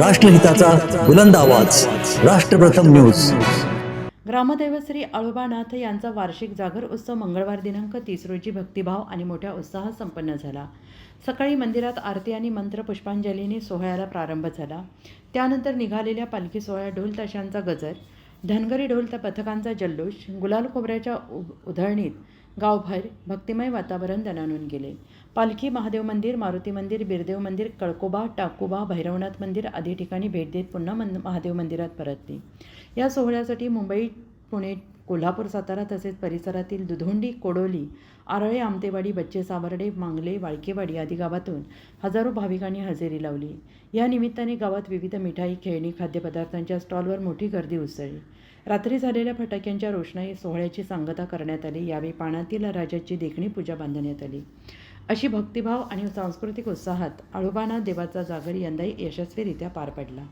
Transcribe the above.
राष्ट्रहिताचा बुलंद आवाज. राष्ट्रप्रथम न्यूज. ग्रामदैवत श्री आळोबानाथ यांचा वार्षिक जागर उत्सव मंगळवार दिनांक तीस रोजी भक्तिभाव आणि मोठ्या उत्साहात संपन्न झाला. सकाळी मंदिरात आरती आणि मंत्र पुष्पांजलीने सोहळ्याला प्रारंभ झाला. त्यानंतर निघालेल्या पालखी सोहळ्या ढोल ताशांचा गजर धनगरी ढोलता पथकांचा जल्लोष गुलाल खोबऱ्याच्या उ- उधळणीत गावभर भक्तिमय वातावरण दणानून गेले. पालखी महादेव मंदिर मारुती मंदिर बिरदेव मंदिर कळकोबा टाकोबा भैरवनाथ मंदिर आदी ठिकाणी भेट देत पुन्हा मन महादेव मंदिरात परतली. या सोहळ्यासाठी मुंबई पुणे कोल्हापूर सातारा तसेच परिसरातील दुधोंडी कोडोली आरळे आमतेवाडी बच्चे सावर्डे मांगले वाळकेवाडी आदी गावातून हजारो भाविकांनी हजेरी लावली. या निमित्ताने गावात विविध मिठाई खेळणी खाद्यपदार्थांच्या स्टॉलवर मोठी गर्दी उसळली. रात्री झालेल्या फटाक्यांच्या रोषणाई सोहळ्याची सांगता करण्यात आली. यावेळी पाण्यातील राजाची देखणी पूजा बांधण्यात आली. अशी भक्तिभाव आणि सांस्कृतिक उत्साहात आळोबाना देवाचा जागर यंदाही यशस्वीरित्या पार पडला.